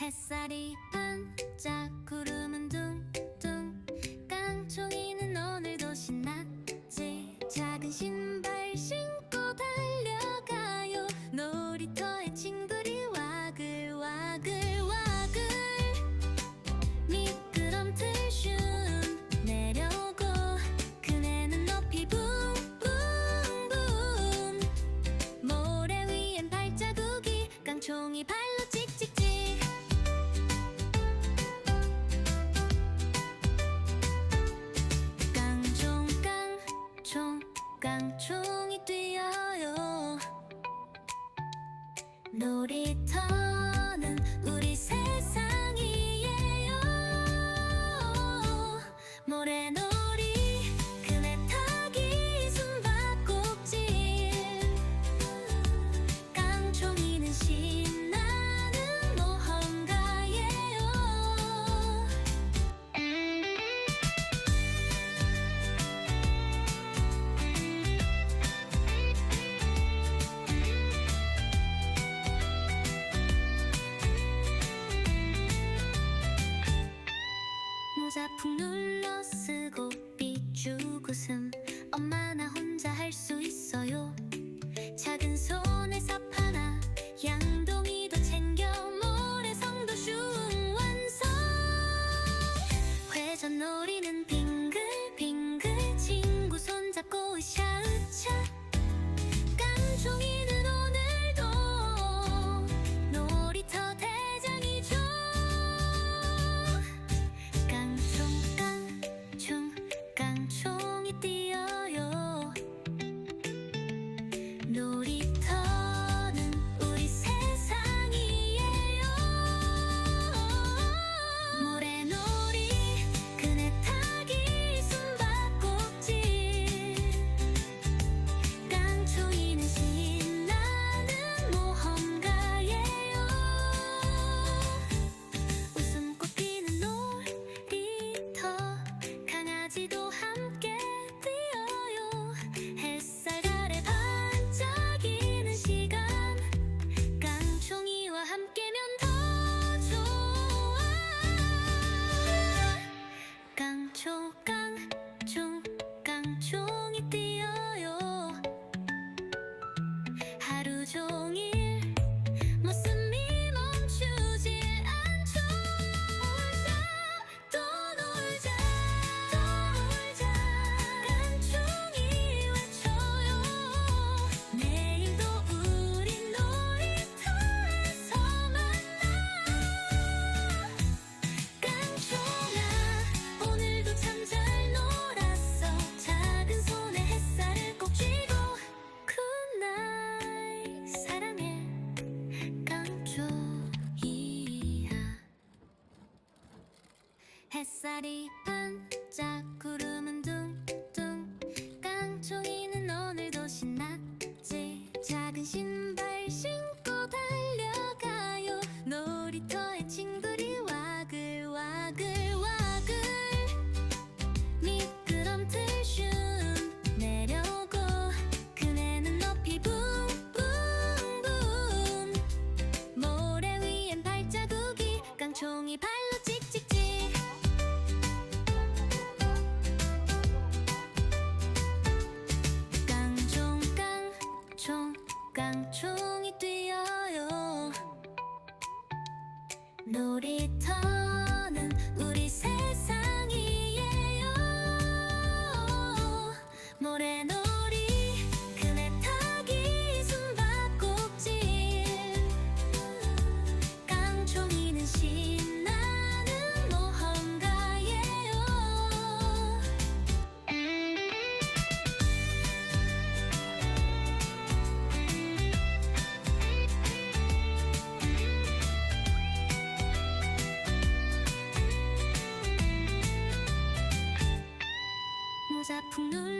햇살이 반짝 구름은 둥둥. 깡총이는 오늘도 신났지. 작은 신발 신고 달려가요. 놀이터에 친구들이 와글와글 와글. 미끄럼틀 슝 내려오고 그네는 높이 붕붕붕. 모래 위엔 발자국이 깡총이 발로 찍 깡총이 뛰어요. 놀이터는 우리 새 사풍 눌렀을 さりパンじゃくる 깡총이 뛰어요. 놀이터 분을